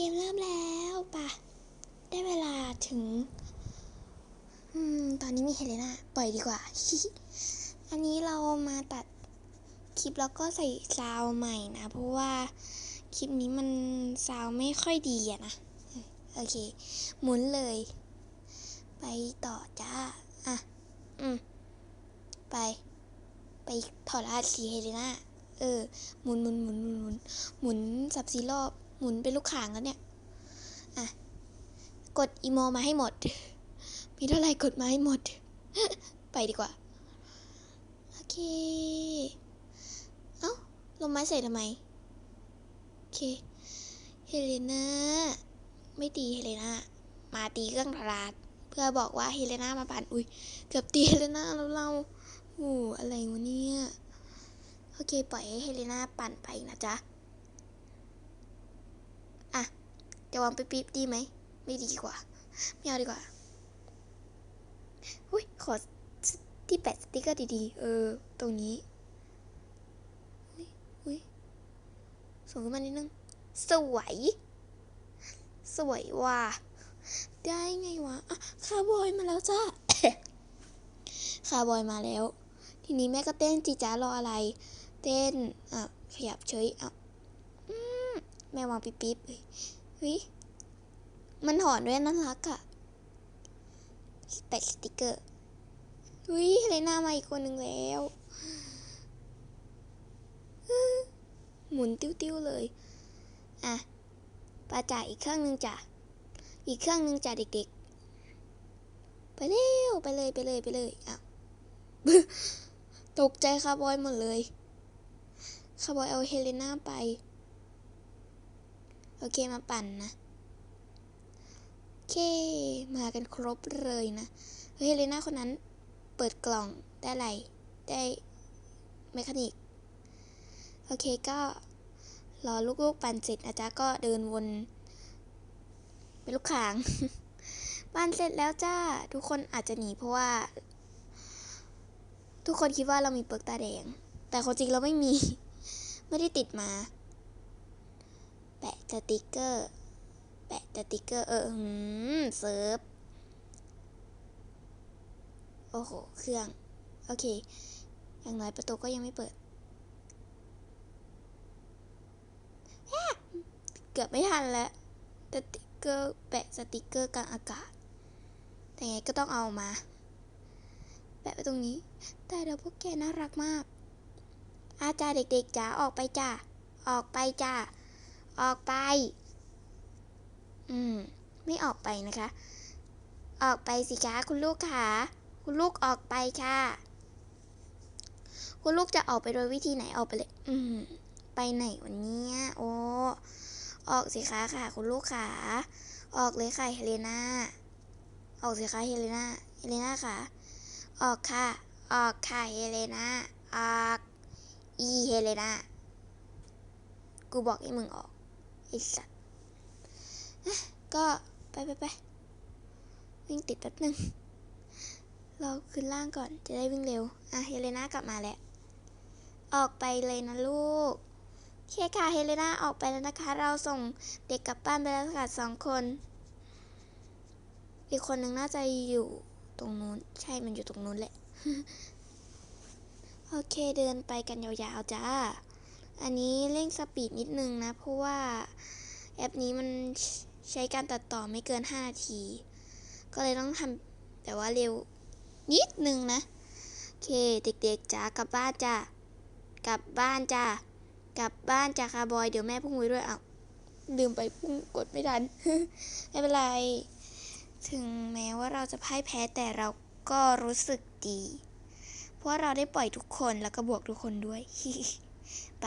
กมเริ่มแล้วปะได้เวลาถึง อืม ตอนนี้มีเฮเลนาปล่อยดีกว่า อันนี้เรามาตัดคลิปแล้วก็ใส่ซาวใหม่นะ เพราะว่าคลิปนี้มันซาวไม่ค่อยดีอะนะ โอเค หมุนเลย ไปต่อจ้า อะ อืม ไป ไปถอดรหัสสีเฮเลนาเออ หมุนหมุนหมุนหมุนหมุนหมุนสับสีรอบ หมุนเป็นลูกข่างแล้วเนี่ย อะ กดอีโมมาให้หมด มีเท่าไหร่กดมาให้หมด ไปดีกว่า โอเค เอ้า ลงไม้ใส่ทำไม โอเค เฮเลนาไม่ตีเฮเลนามาตีเครื่องทราดเพื่อบอกว่าเฮเลนามาปั่น อุ้ย เกือบตีเฮเลนาแล้วเราโอ้อะไรวะเนี่ย โอเค ปล่อยให้เฮเลนาปั่นไปนะจ๊ะ อะ จะวางปิ๊บปิ๊บดีไหม ไม่ดีกว่า ไม่เอาดีกว่าอุ้ยขอที่แปะสติกเกอร์ดีๆ เออ ตรงนี้อุ้ยอุ้ยส่งขึ้นมานิดนึง สวย สวยว่ะ ได้ไงวะอะคาร์บอยมาแล้วจ้าคาร์บอยมาแล้ว ทีนี้แม่ก็เต้นจีจ้ารออะไร เต้น อะ ขยับเฉยอะ แม่วางปิ๊บปิ๊บเฮ้ยมันหอนด้วยน่ารักอะแปะสติกเกอร์อุ้ยเฮเลน่ามาอีกคนหนึ่งแล้ว หมุนติ้วๆเลย อะปาจ่ายอีกเครื่องหนึ่งจ้ะ อีกเครื่องหนึ่งจ้ะเด็กๆ ไปเร็ว ไปเลยไปเลยไปเลยอ้าวตกใจคาร์บอยหมดเลยคาร์บอยเอาเฮเลน่าไป โอเคมาปั่นนะโอเคมากันครบเลยนะเฮเลน่าคนนั้นเปิดกล่องได้อะไรได้เมคานิกโอเคก็รอลูกๆปั่นเสร็จนะจ๊ะก็เดินวน เป็นลูกขางปั่นเสร็จแล้วจ้า ทุกคนอาจจะหนีเพราะว่า ทุกคนคิดว่าเรามีเปลือกตาแดง แต่ความจริงเราไม่มี ไม่ได้ติดมา แปะสติกเกอร์ แปะสติกเกอร์ เออหืมเซิร์ฟ โอ้โห เครื่อง โอเค อย่างน้อยประตูก็ยังไม่เปิด เกือบไม่ทันแล้ว สติกเกอร์ แปะสติกเกอร์กลางอากาศ แต่ไงก็ต้องเอามา แปะไว้ตรงนี้ แต่เดี๋ยวพวกแกน่ารักมาก อาจารย์เด็กๆจ๋าออกไปจ้าออกไปจ้า ออกไป อืม ไม่ออกไปนะคะ ออกไปสิคะคุณลูกขาคุณลูกออกไปค่ะ คุณลูกจะออกไปโดยวิธีไหนออกไปเลย อืม ไปไหนวันนี้โอ้ออกสิคะค่ะ คุณลูกขาออกเลยค่ะเฮเลนาออกสิคะเฮเลนาเฮเลนาค่ะ ออกค่ะ ออกค่ะเฮเลนาออกอีเฮเลนากูบอกให้มึงออก ไอ้สัตว์ก็ไปไปไปวิ่งติดแป๊บนึง เราขึ้นล่างก่อนจะได้วิ่งเร็ว อะเฮเลนากลับมาแล้ว ออกไปเลยนะลูกโอเคค่ะเฮเลนาออกไปแล้วนะคะ เราส่งเด็กกลับบ้านไปแล้วค่ะสองคน อีกคนหนึ่งน่าจะอยู่ตรงนู้น ใช่มันอยู่ตรงนู้นแหละ โอเคเดินไปกันยาวๆจ้า อันนี้เร่งสปีดนิดนึงนะ เพราะว่าแอปนี้มันใช้การตัดต่อไม่เกิน 5 นาที ก็เลยต้องทำแต่ว่าเร็วนิดนึงนะ โอเค เด็กๆจ๋ากลับบ้านจ้ากลับบ้านจ้ากลับบ้านจ้าคาร์บอย เดี๋ยวแม่พุ่งไว้ด้วยอ้าลืมไปพุ่งกดไม่ทัน ไม่เป็นไร ถึงแม้ว่าเราจะพ่ายแพ้แต่เราก็รู้สึกดี เพราะเราได้ปล่อยทุกคนแล้วก็บวกทุกคนด้วยไป